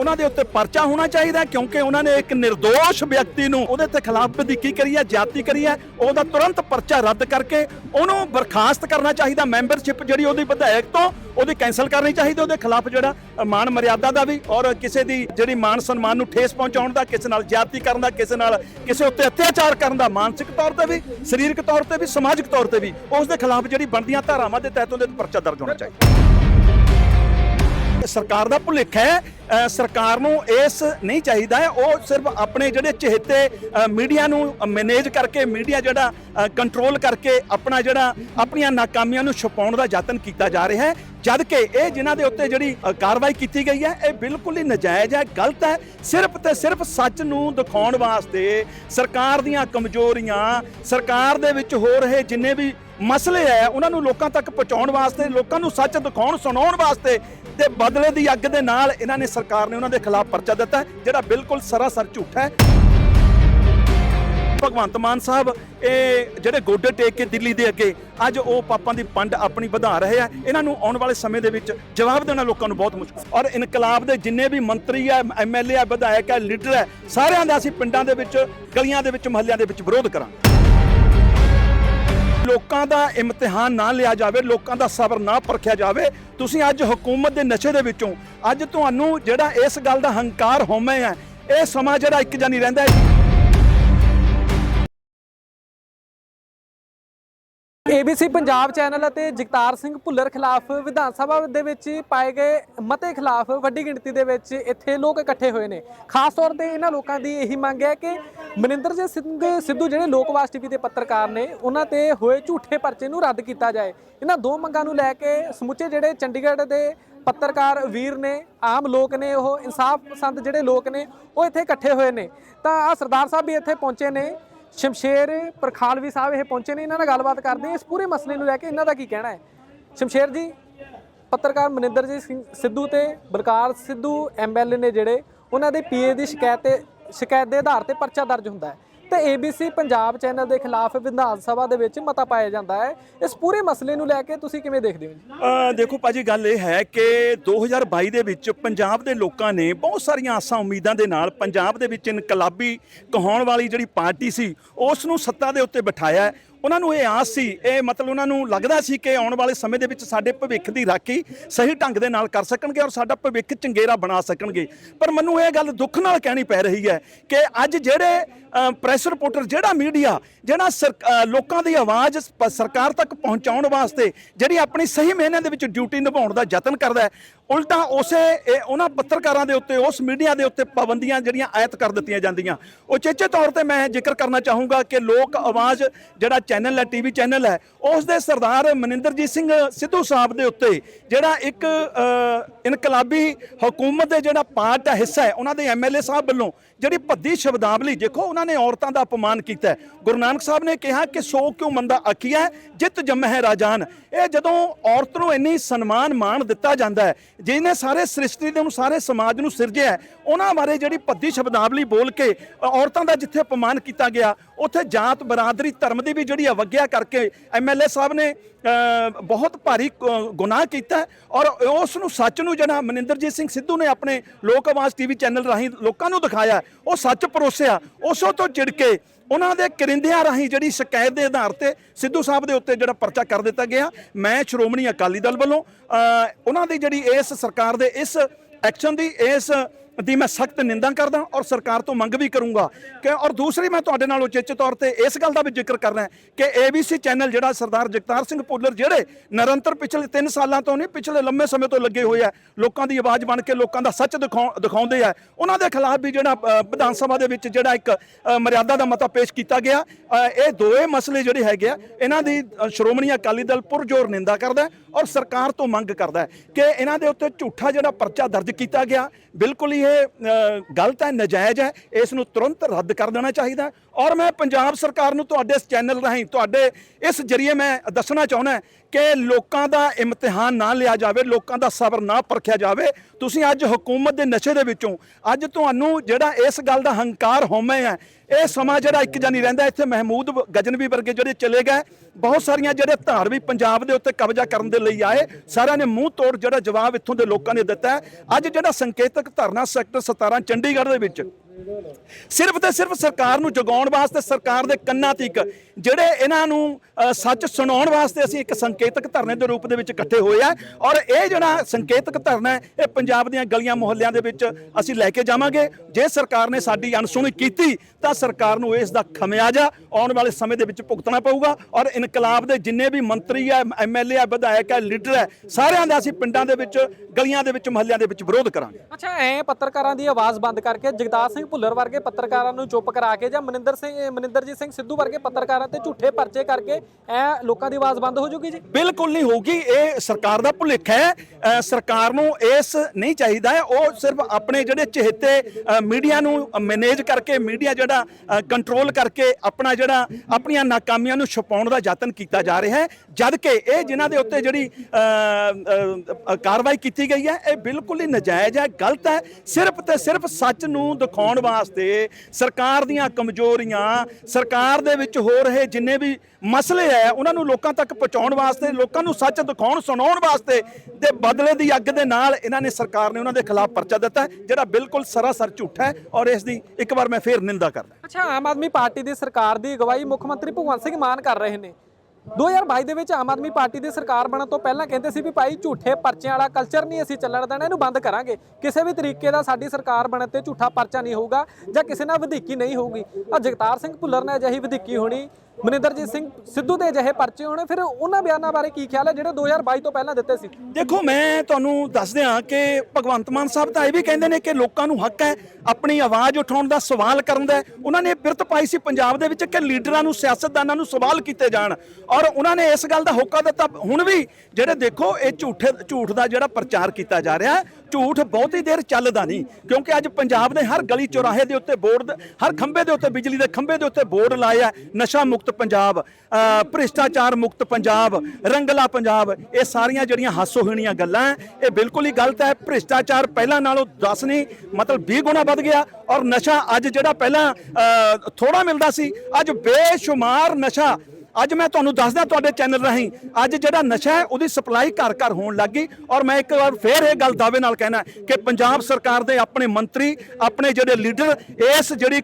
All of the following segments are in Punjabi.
ਉਹਨਾਂ ਦੇ ਉੱਤੇ ਪਰਚਾ ਹੋਣਾ ਚਾਹੀਦਾ ਕਿਉਂਕਿ ਉਹਨਾਂ ਨੇ ਇੱਕ નિર્ਦੋਸ਼ ਵਿਅਕਤੀ ਨੂੰ ਉਹਦੇ ਤੇ ਖਿਲਾਫ ਵਧੀਕੀ ਕਰੀ ਹੈ ਜਾਤੀ ਕਰੀ ਹੈ ਉਹਦਾ ਤੁਰੰਤ ਪਰਚਾ ਰੱਦ ਕਰਕੇ ਉਹਨੂੰ ਬਰਖਾਸਤ ਕਰਨਾ ਚਾਹੀਦਾ ਮੈਂਬਰਸ਼ਿਪ ਜਿਹੜੀ ਉਹਦੀ ਵਿਧਾਇਕ ਤੋਂ ਉਹਦੀ ਕੈਨਸਲ ਕਰਨੀ ਚਾਹੀਦੀ ਉਹਦੇ ਖਿਲਾਫ ਜਿਹੜਾ ਅ, ਮਾਨ ਮਰਿਆਦਾ ਦਾ ਵੀ ਔਰ ਕਿਸੇ ਦੀ ਜਿਹੜੀ ਮਾਨ ਸਨਮਾਨ ਨੂੰ ਠੇਸ ਪਹੁੰਚਾਉਣ ਦਾ ਕਿਸੇ ਨਾਲ ਜਾਤੀ ਕਰਨ ਦਾ ਕਿਸੇ ਨਾਲ ਕਿਸੇ ਉੱਤੇ ਅਤਿਆਚਾਰ ਕਰਨ ਦਾ ਮਾਨਸਿਕ ਤੌਰ ਤੇ ਵੀ ਸਰੀਰਕ ਤੌਰ ਤੇ ਵੀ ਸਮਾਜਿਕ ਤੌਰ ਤੇ ਵੀ ਉਸ ਦੇ ਖਿਲਾਫ ਜਿਹੜੀ ਬਣਦੀਆਂ ਧਾਰਾਵਾਂ ਦੇ ਤਹਿਤ ਉਹਦੇ ਤੇ ਪਰਚਾ ਦਰਜ ਹੋਣਾ ਚਾਹੀਦਾ। ਸਰਕਾਰ ਦਾ ਭੁਲੇਖ ਹੈ ਸਰਕਾਰ ਨੂੰ ਇਸ ਨਹੀਂ ਚਾਹੀਦਾ ਉਹ ਸਿਰਫ ਆਪਣੇ ਜਿਹੜੇ ਚਹੇਤੇ ਮੀਡੀਆ ਨੂੰ ਮੈਨੇਜ ਕਰਕੇ, ਮੀਡੀਆ ਜਿਹੜਾ ਕੰਟਰੋਲ ਕਰਕੇ ਆਪਣਾ ਜਿਹੜਾ, ਆਪਣੀਆਂ ਨਾਕਾਮੀਆਂ ਨੂੰ ਛੁਪਾਉਣ ਦਾ ਯਤਨ ਕੀਤਾ ਜਾ ਰਿਹਾ ਹੈ। ਜਦ ਕਿ ਇਹ ਜਿਨ੍ਹਾਂ ਦੇ ਉੱਤੇ ਜਿਹੜੀ ਕਾਰਵਾਈ ਕੀਤੀ ਗਈ ਹੈ, ਇਹ ਬਿਲਕੁਲ ਹੀ ਨਜਾਇਜ਼ ਹੈ, ਗਲਤ ਹੈ। ਸਿਰਫ ਤੇ ਸਿਰਫ ਸੱਚ ਨੂੰ ਦਿਖਾਉਣ ਵਾਸਤੇ ਸਰਕਾਰ ਦੀਆਂ ਕਮਜ਼ੋਰੀਆਂ, ਸਰਕਾਰ ਦੇ ਵਿੱਚ ਹੋ ਰਹੇ ਜਿੰਨੇ ਵੀ ਮਸਲੇ ਹੈ, ਉਹਨਾਂ ਨੂੰ ਲੋਕਾਂ ਤੱਕ ਪਹੁੰਚਾਉਣ ਵਾਸਤੇ, ਲੋਕਾਂ ਨੂੰ ਸੱਚ ਦਿਖਾਉਣ, ਸੁਣਾਉਣ ਵਾਸਤੇ ਤੇ ਬਦਲੇ ਦੀ ਅੱਗ ਦੇ ਨਾਲ ਇਹਨਾਂ ਨੇ ਸਰਕਾਰ ਨੇ ਉਹਨਾਂ ਦੇ ਖਿਲਾਫ ਪਰਚਾ ਦਿੱਤਾ ਜਿਹੜਾ ਬਿਲਕੁਲ ਸਰਾਸਰ ਝੂਠਾ ਹੈ। ਭਗਵੰਤ ਮਾਨ ਸਾਹਿਬ, ਇਹ ਜਿਹੜੇ ਗੋਡੇ ਟੇਕ ਕੇ ਦਿੱਲੀ ਦੇ ਅੱਗੇ, ਅੱਜ ਉਹ ਪਾਪਾਂ ਦੀ ਪੰਡ ਆਪਣੀ ਵਧਾ ਰਹੇ ਆ। ਇਹਨਾਂ ਨੂੰ ਆਉਣ ਵਾਲੇ ਸਮੇਂ ਦੇ ਵਿੱਚ ਜਵਾਬ ਦੇਣਾ ਲੋਕਾਂ ਨੂੰ ਬਹੁਤ ਮੁਸ਼ਕਲ ਔਰ ਇਨਕਲਾਬ ਦੇ ਜਿੰਨੇ ਵੀ ਮੰਤਰੀ ਆ ਐਮਐਲਏ ਆ ਵਿਧਾਇਕ ਆ ਲੀਡਰ ਹੈ, ਸਾਰਿਆਂ ਦਾ ਅਸੀਂ ਪਿੰਡਾਂ ਦੇ ਵਿੱਚ, ਗਲੀਆਂ ਦੇ ਵਿੱਚ, ਮਹੱਲਿਆਂ ਦੇ ਵਿੱਚ ਵਿਰੋਧ ਕਰਾਂਗੇ। ਲੋਕਾਂ ਦਾ ਇਮਤਿਹਾਨ ਨਾ ਲਿਆ ਜਾਵੇ, ਲੋਕਾਂ ਦਾ ਸਬਰ ਨਾ ਪਰਖਿਆ ਜਾਵੇ, ਤੁਸੀਂ ਅੱਜ ਹਕੂਮਤ ਦੇ ਨਸ਼ੇ ਦੇ ਵਿੱਚੋਂ, ਅੱਜ ਤੁਹਾਨੂੰ ਜਿਹੜਾ ਇਸ ਗੱਲ ਦਾ ਹੰਕਾਰ ਹੋਮੇ ਹੈ, ਇਹ ਸਮਾਂ ਜਿਹੜਾ ਇੱਕ ਜਾਨੀ ਰਹਿੰਦਾ ਹੈ। ABC ਪੰਜਾਬ ਚੈਨਲ ਅਤੇ ਜਗਤਾਰ ਸਿੰਘ ਭੁੱਲਰ ਖਿਲਾਫ ਵਿਧਾਨ ਸਭਾ ਦੇ ਵਿੱਚ ਪਾਏ ਗਏ ਮਤੇ ਖਿਲਾਫ ਵੱਡੀ ਗਿਣਤੀ ਦੇ ਵਿੱਚ ਇੱਥੇ ਲੋਕ ਇਕੱਠੇ ਹੋਏ ਨੇ। ਖਾਸ ਤੌਰ ਤੇ ਇਹਨਾਂ ਲੋਕਾਂ ਦੀ ਇਹੀ ਮੰਗ ਹੈ ਕਿ ਮਨਿੰਦਰਜੀਤ ਸਿੰਘ ਸਿੱਧੂ ਜਿਹੜੇ ਲੋਕਵਾਸ ਟੀਵੀ ਦੇ ਪੱਤਰਕਾਰ ਨੇ, ਉਹਨਾਂ ਤੇ ਹੋਏ ਝੂਠੇ ਪਰਚੇ ਨੂੰ ਰੱਦ ਕੀਤਾ ਜਾਏ। ਇਹਨਾਂ ਦੋ ਮੰਗਾਂ ਨੂੰ ਲੈ ਕੇ ਸਮੁੱਚੇ ਜਿਹੜੇ ਚੰਡੀਗੜ੍ਹ ਦੇ ਪੱਤਰਕਾਰ ਵੀਰ ਨੇ, ਆਮ ਲੋਕ ਨੇ, ਉਹ ਇਨਸਾਫ ਪਸੰਦ ਜਿਹੜੇ ਲੋਕ ਨੇ, ਉਹ ਇੱਥੇ ਇਕੱਠੇ ਹੋਏ ਨੇ। ਤਾਂ ਆ ਸਰਦਾਰ ਸਾਹਿਬ ਵੀ ਇੱਥੇ ਪਹੁੰਚੇ ਨੇ। ਸ਼ਮਸ਼ੇਰ ਪ੍ਰਖਾਲਵੀ ਸਾਹਿਬ ਇਹ ਪਹੁੰਚੇ ਨੇ, ਇਹਨਾਂ ਨਾਲ ਗੱਲਬਾਤ ਕਰਦੇ ਹਾਂ। ਇਸ ਪੂਰੇ ਮਸਲੇ ਨੂੰ ਲੈ ਕੇ ਇਹਨਾਂ ਦਾ ਕੀ ਕਹਿਣਾ ਹੈ? ਸ਼ਮਸ਼ੇਰ ਜੀ, ਪੱਤਰਕਾਰ ਮਨਿੰਦਰਜੀਤ ਸਿੰਘ ਸਿੱਧੂ ਤੇ ਬਲਕਾਰ ਸਿੱਧੂ ਐਮਐਲਏ ਨੇ ਜਿਹੜੇ, ਉਹਨਾਂ ਦੇ ਪੀਏ ਦੀ ਸ਼ਿਕਾਇਤ ਤੇ ਸ਼ਿਕਾਇਤ ਦੇ ਆਧਾਰ ਤੇ ਪਰਚਾ ਦਰਜ ਹੁੰਦਾ ਹੈ। ਤੇ ABC ਪੰਜਾਬ ਚੈਨਲ ਦੇ ਖਿਲਾਫ ਵਿਧਾਨ ਸਭਾ ਦੇ ਵਿੱਚ ਮਤਾ ਪਾਇਆ ਜਾਂਦਾ ਹੈ ਇਸ ਪੂਰੇ ਮਸਲੇ ਨੂੰ ਲੈ ਕੇ ਤੁਸੀਂ ਕਿਵੇਂ ਦੇਖਦੇ ਹੋ ਜੀ ਅ, ਦੇਖੋ ਭਾਜੀ ਗੱਲ ਇਹ ਹੈ ਕਿ 2022 ਦੇ ਵਿੱਚ ਪੰਜਾਬ ਦੇ ਲੋਕਾਂ ਨੇ ਬਹੁਤ ਸਾਰੀਆਂ ਆਸਾਂ ਉਮੀਦਾਂ ਦੇ ਨਾਲ ਪੰਜਾਬ ਦੇ ਵਿੱਚ ਇਨਕਲਾਬੀ ਕਹਾਉਣ ਵਾਲੀ ਜਿਹੜੀ ਪਾਰਟੀ ਸੀ ਉਸ ਨੂੰ ਸੱਤਾ ਦੇ ਉੱਤੇ ਬਿਠਾਇਆ ਹੈ। ਉਹਨਾਂ ਨੂੰ ਇਹ ਆਸ ਸੀ, ਇਹ ਮਤਲਬ ਉਹਨਾਂ ਨੂੰ ਲੱਗਦਾ ਸੀ ਕਿ ਆਉਣ ਵਾਲੇ ਸਮੇਂ ਦੇ ਵਿੱਚ ਸਾਡੇ ਭਵਿੱਖ ਦੀ ਰਾਖੀ ਸਹੀ ਢੰਗ ਦੇ ਨਾਲ ਕਰ ਸਕਣਗੇ ਔਰ ਸਾਡਾ ਭਵਿੱਖ ਚੰਗੇਰਾ ਬਣਾ ਸਕਣਗੇ। ਪਰ ਮੈਨੂੰ ਇਹ ਗੱਲ ਦੁੱਖ ਨਾਲ ਕਹਿਣੀ ਪੈ ਰਹੀ ਹੈ ਕਿ ਅੱਜ ਜਿਹੜੇ ਪ੍ਰੈਸ ਰਿਪੋਰਟਰ ਜਿਹੜਾ ਮੀਡੀਆ ਜਿਹੜਾ ਸਰਕ- ਲੋਕਾਂ ਦੀ ਆਵਾਜ਼ ਸਰਕਾਰ ਤੱਕ ਪਹੁੰਚਾਉਣ ਵਾਸਤੇ ਜਿਹੜੀ ਆਪਣੀ ਸਹੀ ਮਿਹਨਤ ਦੇ ਵਿੱਚ ਡਿਊਟੀ ਨਿਭਾਉਣ ਦਾ ਯਤਨ ਕਰਦਾ ਹੈ ਉਲਟਾ ਉਸੇ, ਇਹ ਉਹਨਾਂ ਪੱਤਰਕਾਰਾਂ ਦੇ ਉੱਤੇ, ਉਸ ਮੀਡੀਆ ਦੇ ਉੱਤੇ ਪਾਬੰਦੀਆਂ ਜਿਹੜੀਆਂ ਆਇਤ ਕਰ ਦਿੱਤੀਆਂ ਜਾਂਦੀਆਂ। ਉਚੇਚੇ ਤੌਰ ਤੇ ਮੈਂ ਜ਼ਿਕਰ ਕਰਨਾ ਚਾਹੂੰਗਾ ਕਿ ਲੋਕ ਆਵਾਜ਼, ਜਿਹੜਾ ਚੈਨਲ ਹੈ, ਟੀਵੀ ਚੈਨਲ ਹੈ, ਉਸ ਦੇ ਸਰਦਾਰ ਮਨਿੰਦਰਜੀਤ ਸਿੰਘ ਸਿੱਧੂ ਸਾਹਿਬ ਦੇ ਉੱਤੇ ਜਿਹੜਾ ਇੱਕ ਇਨਕਲਾਬੀ ਹਕੂਮਤ ਦੇ ਜਿਹੜਾ ਪਾਰਟ ਹੈ, ਹਿੱਸਾ ਹੈ, ਉਹਨਾਂ ਦੇ ਐਮਐਲਏ ਸਾਹਿਬ ਵੱਲੋਂ ਜਿਹੜੀ ਭੱਦੀ ਸ਼ਬਦਾਵਲੀ, ਦੇਖੋ ਉਹਨਾਂ ਨੇ ਔਰਤਾਂ ਦਾ ਅਪਮਾਨ ਕੀਤਾ ਗੁਰੂ ਨਾਨਕ ਸਾਹਿਬ ਨੇ ਕਿਹਾ ਕਿ ਸੋ ਕਿਉਂ ਮੰਦਾ ਆਖੀਐ, ਜਿਤ ਜੰਮਹਿ ਰਾਜਾਨ। ਇਹ ਜਦੋਂ ਔਰਤ ਨੂੰ ਇੰਨੀ ਸਨਮਾਨ ਮਾਣ ਦਿੱਤਾ ਜਾਂਦਾ ਹੈ ਜਿਹਨੇ ਸਾਰੇ ਸ੍ਰਿਸ਼ਟੀ ਦੇ ਨੂੰ, ਸਾਰੇ ਸਮਾਜ ਨੂੰ ਸਿਰਜਿਆ ਉਹਨਾਂ ਬਾਰੇ ਜਿਹੜੀ ਭੱਦੀ ਸ਼ਬਦਾਵਲੀ ਬੋਲ ਕੇ ਔਰਤਾਂ ਦਾ ਜਿੱਥੇ ਅਪਮਾਨ ਕੀਤਾ ਗਿਆ, ਉੱਥੇ ਜਾਤ, ਬਰਾਦਰੀ, ਧਰਮ ਦੀ ਵੀ ਜਿਹੜੀ ਅਵਗਿਆ ਕਰਕੇ ਐਮਐਲਏ ਸਾਹਿਬ ਨੇ ਬਹੁਤ ਭਾਰੀ ਕ- ਗੁਨਾਹ ਕੀਤਾ ਔਰ ਉਸ ਨੂੰ ਸੱਚ ਨੂੰ ਜਿਹੜਾ ਮਨਿੰਦਰਜੀਤ ਸਿੰਘ ਸਿੱਧੂ ਨੇ ਆਪਣੇ ਲੋਕ ਆਵਾਜ਼ ਟੀਵੀ ਚੈਨਲ ਰਾਹੀਂ ਲੋਕਾਂ ਨੂੰ ਦਿਖਾਇਆ, ਉਹ ਸੱਚ ਪਰੋਸਿਆ, ਉਸੋਂ ਤੋਂ ਚਿੜ ਕੇ ਉਹਨਾਂ ਦੇ ਕਰਿੰਦਿਆਂ ਰਾਹੀਂ ਜਿਹੜੀ ਸ਼ਿਕਾਇਤ ਦੇ ਆਧਾਰ ਤੇ ਸਿੱਧੂ ਸਾਹਿਬ ਦੇ ਉੱਤੇ ਜਿਹੜਾ ਪਰਚਾ ਕਰ ਦਿੱਤਾ ਗਿਆ। ਮੈਂ ਸ਼੍ਰੋਮਣੀ ਅਕਾਲੀ ਦਲ ਵੱਲੋਂ ਉਹਨਾਂ ਦੀ ਜਿਹੜੀ ਇਸ ਸਰਕਾਰ ਦੇ ਇਸ ਐਕਸ਼ਨ ਦੀ, ਇਸ ਦੀ ਮੈਂ ਸਖਤ ਨਿੰਦਾ ਕਰਦਾ ਔਰ ਸਰਕਾਰ ਤੋਂ ਮੰਗ ਵੀ ਕਰੂੰਗਾ ਕਿ ਔਰ ਦੂਸਰੀ ਮੈਂ ਤੁਹਾਡੇ ਨਾਲ ਉਚੇਚੇ ਤੌਰ ਤੇ ਇਸ ਗੱਲ ਦਾ ਵੀ ਜ਼ਿਕਰ ਕਰਨਾ ਹੈ ਕਿ ABC ਚੈਨਲ ਜਿਹੜਾ ਸਰਦਾਰ ਜਗਤਾਰ ਸਿੰਘ ਭੁੱਲਰ ਜਿਹੜੇ ਨਿਰੰਤਰ ਪਿਛਲੇ 3 ਸਾਲਾਂ ਤੋਂ ਨਹੀਂ, ਪਿਛਲੇ ਲੰਮੇ ਸਮੇਂ ਤੋਂ ਲੱਗੇ ਹੋਏ ਆ, ਲੋਕਾਂ ਦੀ ਆਵਾਜ਼ ਬਣ ਕੇ ਲੋਕਾਂ ਦਾ ਸੱਚ ਦਿਖਾਉ- ਦਿਖਾਉਂਦੇ ਆ, ਉਹਨਾਂ ਦੇ ਖਿਲਾਫ ਵੀ ਜਿਹੜਾ ਵਿਧਾਨ ਸਭਾ ਦੇ ਵਿੱਚ ਜਿਹੜਾ ਇੱਕ ਮਰਿਆਦਾ ਦਾ ਮਤਾ ਪੇਸ਼ ਕੀਤਾ ਗਿਆ ਇਹ ਦੋਏ ਮਸਲੇ ਜਿਹੜੇ ਹੈਗੇ ਆ, ਇਹਨਾਂ ਦੀ ਸ਼੍ਰੋਮਣੀ ਅਕਾਲੀ ਦਲ ਪੁਰਜੋਰ ਨਿੰਦਾ ਕਰਦਾ ਔਰ ਸਰਕਾਰ ਤੋਂ ਮੰਗ ਕਰਦਾ ਹੈ ਕਿ ਇਹਨਾਂ ਦੇ ਉੱਤੇ ਝੂਠਾ ਜਿਹੜਾ ਪਰਚਾ ਦਰਜ ਕੀਤਾ ਗਿਆ, ਬਿਲਕੁਲ ਹੀ ਇਹ ਗਲਤ ਹੈ, ਨਜਾਇਜ਼ ਹੈ। ਇਸ ਨੂੰ ਤੁਰੰਤ ਰੱਦ ਕਰ ਦੇਣਾ ਚਾਹੀਦਾ ਔਰ ਮੈਂ ਪੰਜਾਬ ਸਰਕਾਰ ਨੂੰ ਤੁਹਾਡੇ ਇਸ ਚੈਨਲ ਰਾਹੀਂ, ਤੁਹਾਡੇ ਇਸ ਜਰੀਏ ਮੈਂ ਦੱਸਣਾ ਚਾਹੁੰਦਾ ਕਿ ਲੋਕਾਂ ਦਾ ਇਮਤਿਹਾਨ ਨਾ ਲਿਆ ਜਾਵੇ, ਲੋਕਾਂ ਦਾ ਸਬਰ ਨਾ ਪਰਖਿਆ ਜਾਵੇ। ਤੁਸੀਂ ਅੱਜ ਹਕੂਮਤ ਦੇ ਨਸ਼ੇ ਦੇ ਵਿੱਚੋਂ, ਅੱਜ ਤੁਹਾਨੂੰ ਜਿਹੜਾ ਇਸ ਗੱਲ ਦਾ ਹੰਕਾਰ ਹੋਮੇ ਹੈ, ਇਹ ਸਮਾਂ ਜਿਹੜਾ ਇੱਕ ਜਾਨੀ ਰਹਿੰਦਾ, ਇੱਥੇ ਮਹਿਮੂਦ ਗਜਨਵੀ ਵਰਗੇ ਜਿਹੜੇ ਚਲੇ ਗਏ, ਬਹੁਤ ਸਾਰੀਆਂ ਜਿਹੜੇ ਧਾਰ ਵੀ ਪੰਜਾਬ ਦੇ ਉੱਤੇ ਕਬਜ਼ਾ ਕਰਨ ਦੇ ਲਈ ਆਏ, ਸਾਰਿਆਂ ਨੇ ਮੂੰਹ ਤੋੜ ਜਿਹੜਾ ਜਵਾਬ ਇੱਥੋਂ ਦੇ ਲੋਕਾਂ ਨੇ ਦਿੱਤਾ ਅੱਜ ਜਿਹੜਾ ਸੰਕੇਤਕ ਧਰਨਾ ਸੈਕਟਰ 17 ਚੰਡੀਗੜ੍ਹ ਦੇ ਵਿੱਚ ਸਿਰਫ ਤੇ ਸਿਰਫ ਸਰਕਾਰ ਨੂੰ ਜਗਾਉਣ ਵਾਸਤੇ, ਸਰਕਾਰ ਦੇ ਕੰਨਾਂ ਤੀਕ ਜਿਹੜੇ ਇਹਨਾਂ ਨੂੰ ਸੱਚ ਸੁਣਾਉਣ ਵਾਸਤੇ ਅਸੀਂ ਇੱਕ ਸੰਕੇਤਕ ਧਰਨੇ ਦੇ ਰੂਪ ਦੇ ਵਿੱਚ ਇਕੱਠੇ ਹੋਏ ਆ। ਔਰ ਇਹ ਜਿਹੜਾ ਸੰਕੇਤਕ ਧਰਨਾ ਹੈ, ਇਹ ਪੰਜਾਬ ਦੀਆਂ ਗਲੀਆਂ ਮੁਹੱਲਿਆਂ ਦੇ ਵਿੱਚ ਅਸੀਂ ਲੈ ਕੇ ਜਾਵਾਂਗੇ। ਜੇ ਸਰਕਾਰ ਨੇ ਸਾਡੀ ਅਣਸੁਣੀ ਕੀਤੀ, ਤਾਂ ਸਰਕਾਰ ਨੂੰ ਇਸ ਦਾ ਖਮਿਆਜਾ ਆਉਣ ਵਾਲੇ ਸਮੇਂ ਦੇ ਵਿੱਚ ਭੁਗਤਣਾ ਪਊਗਾ। ਔਰ ਇਨਕਲਾਬ ਦੇ ਜਿੰਨੇ ਵੀ ਮੰਤਰੀ ਆ ਐਮਐਲਏ ਆ ਵਿਧਾਇਕ ਆ ਲੀਡਰ ਹੈ, ਸਾਰਿਆਂ ਦਾ ਅਸੀਂ ਪਿੰਡਾਂ ਦੇ ਵਿੱਚ, ਗਲੀਆਂ ਦੇ ਵਿੱਚ, ਮੁਹੱਲਿਆਂ ਦੇ ਵਿੱਚ ਵਿਰੋਧ ਕਰਾਂਗੇ। ਅੱਛਾ, ਐ ਪੱਤਰਕਾਰਾਂ ਦੀ ਆਵਾਜ਼ ਬੰਦ ਕਰਕੇ ਜਗਤਾਰ ਸਿੰਘ ਭੁੱਲਰ ਵਰਗੇ ਪੱਤਰਕਾਰਾਂ ਨੂੰ ਚੁੱਪ ਕਰਾ ਕੇ ਜਾਂ ਮਨਿੰਦਰ ਸਿੰਘ, ਮਨਿੰਦਰਜੀਤ ਸਿੰਘ ਸਿੱਧੂ ਵਰਗੇ ਪੱਤਰਕਾਰਾਂ ਤੇ ਝੂਠੇ ਪਰਚੇ ਕਰਕੇ ਐ ਲੋਕਾਂ ਦੀ ਆਵਾਜ਼ ਬੰਦ ਹੋ ਜੂਗੀ ਜੀ? ਬਿਲਕੁਲ ਨਹੀਂ ਹੋਊਗੀ। ਇਹ ਸਰਕਾਰ ਦਾ ਭੁਲੇਖਾ ਹੈ। ਸਰਕਾਰ ਨੂੰ ਇਸ ਨਹੀਂ ਚਾਹੀਦਾ ਹੈ। ਉਹ ਸਿਰਫ ਆਪਣੇ ਜਿਹੜੇ ਚਹੇਤੇ ਮੀਡੀਆ ਨੂੰ ਮੈਨੇਜ ਕਰਕੇ, ਮੀਡੀਆ ਜਿਹੜਾ ਕੰਟਰੋਲ ਕਰਕੇ ਆਪਣਾ ਜਿਹੜਾ, ਆਪਣੀਆਂ ਨਾਕਾਮੀਆਂ ਨੂੰ ਛੁਪਾਉਣ ਦਾ ਯਤਨ ਕੀਤਾ ਜਾ ਰਿਹਾ ਹੈ। ਜਦ ਕਿ ਇਹ ਜਿਨ੍ਹਾਂ ਦੇ ਉੱਤੇ ਜਿਹੜੀ ਕਾਰਵਾਈ ਕੀਤੀ ਗਈ ਹੈ, ਇਹ ਬਿਲਕੁਲ ਹੀ ਨਜਾਇਜ਼ ਹੈ, ਗਲਤ ਹੈ। ਸਿਰਫ ਤੇ ਸਿਰਫ ਸੱਚ ਨੂੰ ਦਿਖਾਉਣ ਵਾਸਤੇ ਸਰਕਾਰ ਦੀਆਂ ਕਮਜ਼ੋਰੀਆਂ, ਸਰਕਾਰ ਦੇ ਵਿੱਚ ਹੋ ਰਹੇ ਜਿੰਨੇ ਵੀ ਮਸਲੇ ਹੈ ਉਹਨਾਂ ਨੂੰ ਲੋਕਾਂ ਤੱਕ ਪਹੁੰਚਾਉਣ ਵਾਸਤੇ, ਲੋਕਾਂ ਨੂੰ ਸੱਚ ਦਿਖਾਉਣ, ਸੁਣਾਉਣ ਵਾਸਤੇ ਦੇ ਬਦਲੇ ਦੀ ਅੱਗ ਦੇ ਨਾਲ ਇਹਨਾਂ ਨੇ ਸਰਕਾਰ ਨੇ ਉਹਨਾਂ ਦੇ ਖਿਲਾਫ ਪਰਚਾ ਦਿੱਤਾ ਜਿਹੜਾ ਬਿਲਕੁਲ ਸਰਾਸਰ ਝੂਠਾ ਹੈ ਔਰ ਇਸ ਦੀ ਇੱਕ ਵਾਰ ਮੈਂ ਫੇਰ ਨਿੰਦਾ ਕਰਦਾ। ਅੱਛਾ, ਆਮ ਆਦਮੀ ਪਾਰਟੀ ਦੀ ਸਰਕਾਰ ਦੀ ਅਗਵਾਈ ਮੁੱਖ ਮੰਤਰੀ ਭਗਵੰਤ ਸਿੰਘ ਮਾਨ ਕਰ ਰਹੇ ਨੇ। 2022 ਦੇ ਵਿੱਚ ਆਮ ਆਦਮੀ ਪਾਰਟੀ ਦੀ ਸਰਕਾਰ ਬਣਨ ਤੋਂ ਪਹਿਲਾਂ ਕਹਿੰਦੇ ਸੀ ਵੀ ਭਾਈ ਝੂਠੇ ਪਰਚਿਆਂ ਵਾਲਾ ਕਲਚਰ ਨਹੀਂ ਅਸੀਂ ਚੱਲਣ ਦੇਣਾ, ਇਹਨੂੰ ਬੰਦ ਕਰਾਂਗੇ। ਕਿਸੇ ਵੀ ਤਰੀਕੇ ਦਾ ਸਾਡੀ ਸਰਕਾਰ ਬਣਨ ਤੇ ਝੂਠਾ ਪਰਚਾ ਨਹੀਂ ਹੋਊਗਾ ਜਾਂ ਕਿਸੇ ਨਾਲ ਵਧੀਕੀ ਨਹੀਂ ਹੋਊਗੀ। ਆ ਜਗਤਾਰ ਸਿੰਘ ਭੁੱਲਰ ਨੇ ਅਜਿਹੀ ਵਧੀਕੀ ਹੋਣੀ ਮਨਿੰਦਰਜੀਤ ਸਿੰਘ ਸਿੱਧੂ ਦੇ ਅਜਿਹੇ ਪਰਚੇ ਹੋਣੇ ਫਿਰ ਉਹਨਾਂ ਬਿਆਨਾਂ ਬਾਰੇ ਕੀ ਖਿਆਲ ਹੈ ਜਿਹੜੇ 2022 ਤੋਂ ਪਹਿਲਾਂ ਦਿੱਤੇ ਸੀ? ਦੇਖੋ, ਮੈਂ ਤੁਹਾਨੂੰ ਦੱਸ ਦਿਆਂ ਕਿ ਭਗਵੰਤ ਮਾਨ ਸਾਹਿਬ ਤਾਂ ਇਹ ਵੀ ਕਹਿੰਦੇ ਨੇ ਕਿ ਲੋਕਾਂ ਨੂੰ ਹੱਕ ਹੈ ਆਪਣੀ ਆਵਾਜ਼ ਉਠਾਉਣ ਦਾ ਸਵਾਲ ਕਰਨ ਦਾ। ਉਹਨਾਂ ਨੇ ਬਿਰਤ ਪਾਈ ਸੀ ਪੰਜਾਬ ਦੇ ਵਿੱਚ ਕਿ ਲੀਡਰਾਂ ਨੂੰ, ਸਿਆਸਤਦਾਨਾਂ ਨੂੰ ਸਵਾਲ ਕੀਤੇ ਜਾਣ। ਔਰ ਉਹਨਾਂ ਨੇ ਇਸ ਗੱਲ ਦਾ ਹੋਕਾ ਦਿੱਤਾ। ਹੁਣ ਵੀ ਜਿਹੜੇ ਦੇਖੋ, ਇਹ ਝੂਠੇ, ਝੂਠ ਦਾ ਜਿਹੜਾ ਪ੍ਰਚਾਰ ਕੀਤਾ ਜਾ ਰਿਹਾ ਹੈ ਝੂਠ ਬਹੁਤੀ ਦੇਰ ਚੱਲਦਾ ਨਹੀਂ ਕਿਉਂਕਿ ਅੱਜ ਪੰਜਾਬ ਦੇ ਹਰ ਗਲੀ ਚੌਰਾਹੇ ਦੇ ਉੱਤੇ ਬੋਰਡ ਹਰ ਖੰਭੇ ਦੇ ਉੱਤੇ ਬਿਜਲੀ ਦੇ ਖੰਭੇ ਦੇ ਉੱਤੇ ਬੋਰਡ ਲਾਇਆ ਨਸ਼ਾ ਮੁਕਤ ਪੰਜਾਬ ਭ੍ਰਿਸ਼ਟਾਚਾਰ ਮੁਕਤ ਪੰਜਾਬ ਰੰਗਲਾ ਪੰਜਾਬ ਇਹ ਸਾਰੀਆਂ ਜਿਹੜੀਆਂ ਹਾਸੋਹੀਣੀਆਂ ਗੱਲਾਂ ਇਹ ਬਿਲਕੁਲ ਹੀ ਗਲਤ ਹੈ ਭ੍ਰਿਸ਼ਟਾਚਾਰ ਪਹਿਲਾਂ ਨਾਲੋਂ 10 ਨਹੀਂ ਮਤਲਬ 20 ਗੁਣਾ ਵੱਧ ਗਿਆ ਔਰ ਨਸ਼ਾ ਅੱਜ ਜਿਹੜਾ ਪਹਿਲਾਂ ਅ, ਥੋੜਾ ਮਿਲਦਾ ਸੀ ਅੱਜ ਬੇਸ਼ੁਮਾਰ ਨਸ਼ਾ ਅੱਜ ਮੈਂ ਤੁਹਾਨੂੰ ਦੱਸਦਾ ਤੁਹਾਡੇ ਚੈਨਲ ਰਾਹੀਂ, ਅੱਜ ਜਿਹੜਾ ਨਸ਼ਾ ਹੈ, ਉਹਦੀ ਸਪਲਾਈ ਘਰ ਘਰ ਹੋਣ ਲੱਗ ਗਈ। ਔਰ ਮੈਂ ਇੱਕ ਵਾਰ ਫੇਰ ਇਹ ਗੱਲ ਦਾਅਵੇ ਨਾਲ ਕਹਿਣਾ ਕਿ ਪੰਜਾਬ ਸਰਕਾਰ ਦੇ ਆਪਣੇ ਮੰਤਰੀ, ਆਪਣੇ ਜਿਹੜੇ ਲੀਡਰ, ਇਸ ਜਿਹੜੀ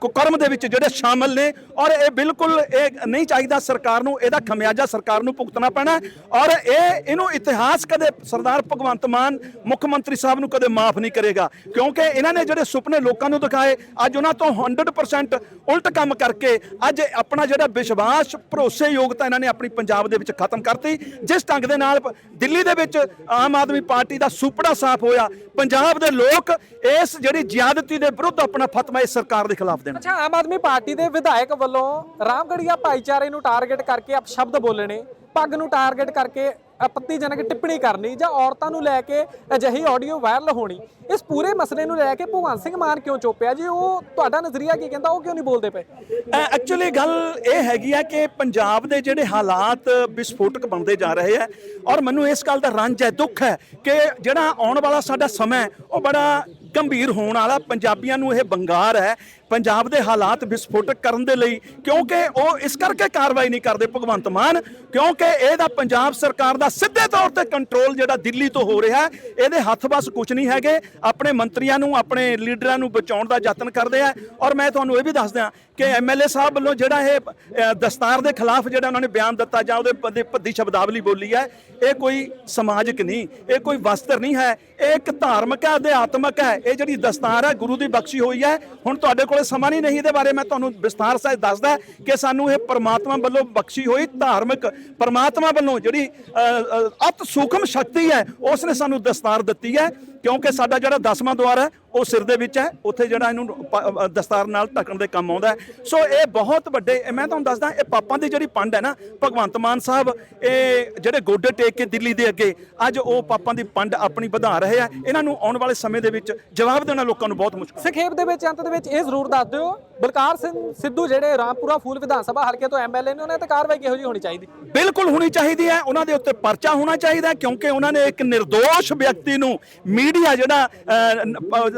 ਕੁਕਰਮ ਦੇ ਵਿੱਚ ਜਿਹੜੇ ਸ਼ਾਮਲ ਨੇ, ਔਰ ਇਹ ਬਿਲਕੁਲ ਇਹ ਨਹੀਂ ਚਾਹੀਦਾ ਸਰਕਾਰ ਨੂੰ, ਇਹਦਾ ਖਮਿਆਜਾ ਸਰਕਾਰ ਨੂੰ ਭੁਗਤਣਾ ਪੈਣਾ ਔਰ ਇਹ, ਇਹਨੂੰ ਇਤਿਹਾਸ ਕਦੇ ਸਰਦਾਰ ਭਗਵੰਤ ਮਾਨ ਮੁੱਖ ਮੰਤਰੀ ਸਾਹਿਬ ਨੂੰ ਕਦੇ ਮਾਫ ਨਹੀਂ ਕਰੇਗਾ, ਕਿਉਂਕਿ ਇਹਨਾਂ ਨੇ ਜਿਹੜੇ ਸੁਪਨੇ ਲੋਕਾਂ ਨੂੰ ਦਿਖਾਏ, ਅੱਜ ਉਹਨਾਂ ਤੋਂ 100% ਉਲਟ ਕੰਮ ਕਰਕੇ, ਅੱਜ ਆਪਣਾ ਜਿਹੜਾ ਵਿਸ਼ਵਾਸ ਭਰੋਸੇਯੋਗਤਾ ਇਹਨਾਂ ਨੇ ਆਪਣੀ ਪੰਜਾਬ ਦੇ ਵਿੱਚ ਖਤਮ ਕਰਤੀ। ਜਿਸ ਢੰਗ ਦੇ ਨਾਲ ਦਿੱਲੀ ਦੇ ਵਿੱਚ ਆਮ ਆਦਮੀ ਪਾਰਟੀ ਦਾ ਸੁਪੜਾ ਸਾਫ਼ ਹੋਇਆ। ਪੰਜਾਬ ਦੇ ਲੋਕ ਇਸ ਜਿਹੜੀ ਜ਼ਿਆਦਤੀ ਦੇ ਵਿਰੁੱਧ ਆਪਣਾ ਫਤਵਾ ਇਸ ਸਰਕਾਰ ਦੇ ਖਿਲਾਫ ਦੇਣ। ਅੱਛਾ, ਆਮ ਆਦਮੀ ਪਾਰਟੀ ਦੇ ਵਿਧਾਇਕ ਵੱਲੋਂ ਰਾਮਗੜੀਆ ਭਾਈਚਾਰੇ ਨੂੰ ਟਾਰਗੇਟ ਕਰਕੇ ਅਪਸ਼ਬਦ ਨੇ। ਪੱਗ ਨੂੰ ਟਾਰਗੇਟ ਕਰਕੇ ਆਪੱਤੀਜਨਕ ਟਿੱਪਣੀ ਕਰਨੀ ਜਾਂ ਔਰਤਾਂ ਨੂੰ ਲੈ ਕੇ ਅਜਿਹੀ ਆਡੀਓ ਵਾਇਰਲ ਹੋਣੀ। ਇਸ ਪੂਰੇ ਮਸਲੇ ਨੂੰ ਲੈ ਕੇ ਭਗਵੰਤ ਸਿੰਘ ਮਾਨ ਕਿਉਂ ਚੁੱਪਿਆ ਜੀ? ਉਹ ਤੁਹਾਡਾ ਨਜ਼ਰੀਆ ਕੀ ਕਹਿੰਦਾ? ਉਹ ਕਿਉਂ ਨਹੀਂ ਬੋਲਦੇ ਪਏ? ਐਕਚੁਅਲੀ ਗੱਲ ਇਹ ਹੈਗੀ ਆ ਕਿ ਪੰਜਾਬ ਦੇ ਜਿਹੜੇ ਹਾਲਾਤ ਵਿਸਫੋਟਕ ਬਣਦੇ ਜਾ ਰਹੇ ਆ ਔਰ ਮੈਨੂੰ ਇਸ ਗੱਲ ਦਾ ਰੰਜ ਹੈ, ਦੁੱਖ ਹੈ ਕਿ ਜਿਹੜਾ ਆਉਣ ਵਾਲਾ ਸਾਡਾ ਸਮਾਂ ਉਹ ਬੜਾ ਗੰਭੀਰ ਹੋਣ ਵਾਲਾ ਪੰਜਾਬੀਆਂ ਨੂੰ ਇਹ ਬੰਗਾਰ ਹੈ। ਪੰਜਾਬ ਦੇ ਹਾਲਾਤ ਵਿਸਫੋਟਕ ਕਰਨ ਦੇ ਲਈ ਕਿਉਂਕਿ ਉਹ ਇਸ ਕਰਕੇ ਕਾਰਵਾਈ ਨਹੀਂ ਕਰਦੇ ਭਗਵੰਤ ਮਾਨ, ਕਿਉਂਕਿ ਇਹਦਾ ਪੰਜਾਬ ਸਰਕਾਰ ਦਾ ਸਿੱਧੇ ਤੌਰ ਤੇ ਕੰਟਰੋਲ ਜਿਹੜਾ ਦਿੱਲੀ ਤੋਂ ਹੋ ਰਿਹਾ ਇਹਦੇ ਹੱਥ ਬਸ ਕੁਝ ਨਹੀਂ ਹੈਗੇ। ਆਪਣੇ ਮੰਤਰੀਆਂ ਨੂੰ, ਆਪਣੇ ਲੀਡਰਾਂ ਨੂੰ ਬਚਾਉਣ ਦਾ ਯਤਨ ਕਰਦੇ ਆ। ਔਰ ਮੈਂ ਤੁਹਾਨੂੰ ਇਹ ਵੀ ਦੱਸ ਦਿਆਂ ਕਿ ਐਮਐਲਏ ਸਾਹਿਬ ਵੱਲੋਂ ਜਿਹੜਾ ਇਹ ਦਸਤਾਰ ਦੇ ਖਿਲਾਫ ਜਿਹੜਾ ਉਹਨਾਂ ਨੇ ਬਿਆਨ ਦਿੱਤਾ ਜਾਂ ਉਹਦੇ ਪੱਦੇ ਭੱਦੀ ਸ਼ਬਦਾਵਲੀ ਬੋਲੀ ਹੈ, ਇਹ ਕੋਈ ਸਮਾਜਿਕ ਨਹੀਂ, ਇਹ ਕੋਈ ਵਸਤਰ ਨਹੀਂ ਹੈ। ਇਹ ਇੱਕ ਧਾਰਮਿਕ ਹੈ, ਅਧਿਆਤਮਕ ਹੈ। ਇਹ ਜਿਹੜੀ ਦਸਤਾਰ ਹੈ, ਗੁਰੂ ਦੀ ਬਖਸ਼ੀ ਹੋਈ ਹੈ। ਹੁਣ ਤੁਹਾਡੇ ਕੋਲੇ ਸਮਾਂ ਨਹੀਂ ਨਹੀਂ ਇਹਦੇ ਬਾਰੇ ਮੈਂ ਤੁਹਾਨੂੰ ਵਿਸਥਾਰ ਸਹਿਤ ਦੱਸਦਾ ਕਿ ਸਾਨੂੰ ਇਹ ਪਰਮਾਤਮਾ ਵੱਲੋਂ ਬਖਸ਼ੀ ਹੋਈ ਧਾਰਮਿਕ ਪਰਮਾਤਮਾ ਵੱਲੋਂ ਜਿਹੜੀ ਅਤ ਸੂਖਮ ਸ਼ਕਤੀ ਹੈ ਉਸ ਨੇ ਸਾਨੂੰ ਦਸਤਾਰ ਦਿੱਤੀ ਹੈ। ਕਿਉਂਕਿ ਸਾਡਾ ਜਿਹੜਾ ਦਸਵਾਂ ਦੁਆਰ ਹੈ, ਉਹ ਸਿਰ ਦੇ ਵਿੱਚ ਹੈ। ਉੱਥੇ ਜਿਹੜਾ ਇਹਨੂੰ ਦਸਤਾਰ ਨਾਲ ਢੱਕਣ ਦੇ ਕੰਮ ਆਉਂਦਾ ਹੈ। ਸੋ ਇਹ ਬਹੁਤ ਵੱਡੇ ਮੈਂ ਤੁਹਾਨੂੰ ਦੱਸਦਾ, ਇਹ ਪਾਪਾਂ ਦੀ ਜਿਹੜੀ ਪੰਡ ਹੈ ਨਾ, ਭਗਵੰਤ ਮਾਨ ਸਾਹਿਬ, ਇਹ ਜਿਹੜੇ ਗੋਡੇ ਟੇਕ ਕੇ ਦਿੱਲੀ ਦੇ ਅੱਗੇ, ਅੱਜ ਉਹ ਪਾਪਾਂ ਦੀ ਪੰਡ ਆਪਣੀ ਵਧਾ ਰਹੇ ਆ। ਇਹਨਾਂ ਨੂੰ ਆਉਣ ਵਾਲੇ ਸਮੇਂ ਦੇ ਵਿੱਚ ਜਵਾਬ ਦੇਣਾ ਲੋਕਾਂ ਨੂੰ ਬਹੁਤ ਮੁਸ਼ਕਲ। ਸੰਖੇਪ ਦੇ ਵਿੱਚ, ਅੰਤ ਦੇ ਵਿੱਚ ਇਹ ਜ਼ਰੂਰ ਦੱਸ ਦਿਓ ਬਲਕਾਰ ਸਿੰਘ ਸਿੱਧੂ ਜਿਹੜੇ ਰਾਮਪੁਰਾ ਫੂਲ ਵਿਧਾਨ ਸਭਾ ਹਲਕੇ ਤੋਂ ਐਮਐਲਏ ਨੇ ਉਹਨਾਂ ਤੇ ਕਾਰਵਾਈ ਕਿਹੋ ਜਿਹੀ ਹੋਣੀ ਚਾਹੀਦੀ? ਬਿਲਕੁਲ ਹੋਣੀ ਚਾਹੀਦੀ ਹੈ। ਉਹਨਾਂ ਦੇ ਉੱਤੇ ਪਰਚਾ ਹੋਣਾ ਚਾਹੀਦਾ ਕਿਉਂਕਿ ਉਹਨਾਂ ਨੇ ਇੱਕ નિર્ਦੋਸ਼ ਵਿਅਕਤੀ ਨੂੰ ਮੀਡੀਆ ਜਿਹੜਾ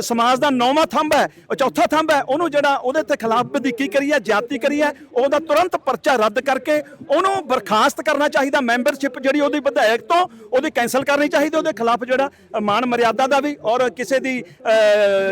ਸਮਾਜ ਦਾ ਨੌਵਾਂ ਥੰਬ ਹੈ ਚੌਥਾ ਥੰਬ ਹੈ ਉਹਨੂੰ ਜਿਹੜਾ ਉਹਦੇ ਤੇ ਖਿਲਾਫ ਵਧੀਕੀ ਕਰੀ ਹੈ ਜਾਤੀ ਕਰੀ ਹੈ ਉਹਦਾ ਤੁਰੰਤ ਪਰਚਾ ਰੱਦ ਕਰਕੇ ਉਹਨੂੰ ਬਰਖਾਸਤ ਕਰਨਾ ਚਾਹੀਦਾ। ਮੈਂਬਰਸ਼ਿਪ ਜਿਹੜੀ ਉਹਦੀ ਵਿਧਾਇਕ ਤੋਂ ਉਹਦੀ ਕੈਨਸਲ ਕਰਨੀ ਚਾਹੀਦੀ ਉਹਦੇ ਖਿਲਾਫ ਜਿਹੜਾ ਅ, ਮਾਨ ਮਰਿਆਦਾ ਦਾ ਵੀ ਔਰ ਕਿਸੇ ਦੀ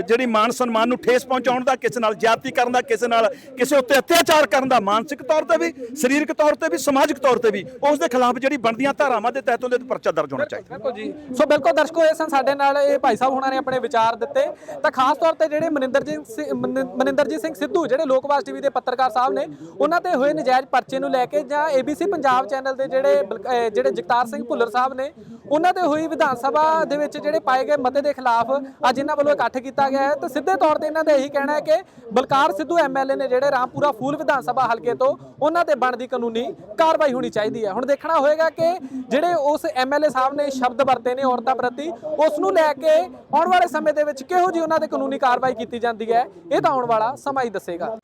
ਜਿਹੜੀ ਮਾਨ ਸਨਮਾਨ ਨੂੰ ਠੇਸ ਪਹੁੰਚਾਉਣ ਦਾ ਕਿਸੇ ਨਾਲ ਜਾਤੀ ਕਰਨ ਦਾ ਕਿਸੇ ਨਾਲ ਕਿਸੇ ਉੱਤੇ ਅਤਿਆਚਾਰ ਕਰਨ ਦਾ, ਮਾਨਸਿਕ ਤੌਰ ਤੇ ਵੀ, ਸਰੀਰਕ ਤੌਰ ਤੇ ਵੀ, ਸਮਾਜਿਕ ਤੌਰ ਤੇ ਵੀ, ਉਸ ਦੇ ਖਿਲਾਫ ਜਿਹੜੀ ਬਣਦੀਆਂ ਧਾਰਾਵਾਂ ਦੇ ਤਹਿਤ ਉਹਦੇ ਤੇ ਪਰਚਾ ਦਰਜ ਹੋਣਾ ਚਾਹੀਦਾ। ਬਿਲਕੁਲ ਜੀ। ਸੋ ਬਿਲਕੁਲ ਦਰਸ਼ਕੋ, ਇਹ ਸਨ ਸਾਡੇ ਨਾਲ ਇਹ ਭਾਈ ਸਾਹਿਬ ਹੁਣਾਂ ਨੇ ਆਪਣੇ ਵਿਚਾਰ ਦਿੱਤੇ। ਤਾਂ ਖਾਸ ਤੌਰ ਤੇ ਜਿਹੜੇ ਮਨਿੰਦਰਜੀਤ ਮਨਿੰਦਰਜੀਤ ਸਿੰਘ ਸਿੱਧੂ, ਜਿਹੜੇ ਲੋਕਵਾਸ ਟੀਵੀ ਦੇ ਪੱਤਰਕਾਰ ਸਾਹਿਬ ਨੇ, ਉਹਨਾਂ ਤੇ ਹੋਏ ਨਜਾਇਜ਼ ਪਰਚੇ ਨੂੰ ਲੈ ਕੇ ਜਾਂ ABC ਪੰਜਾਬ ਚੈਨਲ ਦੇ ਜਿਹੜੇ ਜਿਹੜੇ ਜਗਤਾਰ ਸਿੰਘ ਭੁੱਲਰ ਸਾਹਿਬ ਨੇ, ਉਹਨਾਂ ਤੇ ਹੋਈ ਵਿਧਾਨ ਸਭਾ ਦੇ ਵਿੱਚ ਜਿਹੜੇ ਪਾਏ ਗਏ ਮਤੇ ਦੇ ਖਿਲਾਫ ਅੱਜ ਇਹਨਾਂ ਵੱਲੋਂ ਇਕੱਠ ਕੀਤਾ ਗਿਆ ਹੈ। ਤੇ ਸਿੱਧੇ ਤੌਰ ਤੇ ਇਹਨਾਂ ਦਾ ਇਹੀ ਕਹਿਣਾ ਹੈ ਕਿ ਬਲਕਾਰ ਸਿੱਧੂ ਐਮਐਲਏ ਨੇ ਜਿਹੜੇ ਰਾਮਪੁਰਾ ਫੂਲ ਵਿਧਾਨ ਸਭਾ ਹਲਕੇ ਤੋਂ ਉਹਨਾਂ ਤੇ ਬਣਦੀ ਕਾਨੂੰਨੀ ਕਾਰਵਾਈ ਹੋਣੀ ਚਾਹੀਦੀ ਹੈ। ਹੁਣ ਦੇਖਣਾ ਹੋਏਗਾ ਕਿ ਜਿਹੜੇ ਉਸ ਐਮਐਲਏ ਸਾਹਿਬ ਨੇ ਸ਼ਬਦ ਵਰਤੇ ਨੇ ਔਰਤਾਂ ਪ੍ਰਤੀ, ਉਸ ਨੂੰ ਲੈ ਕੇ ਆਉਣ ਵਾਲੇ ਸਮੇਂ ਦੇ ਵਿੱਚ ਕਿਹੋ ਜੀ ਉਹਨਾਂ ਤੇ ਕਾਨੂੰਨੀ ਕਾਰਵਾਈ ਕੀਤੀ ਜਾਂਦੀ ਹੈ, ਇਹ ਤਾਂ ਆਉਣ ਵਾਲਾ ਸਮਾਂ ਹੀ ਦੱਸੇਗਾ।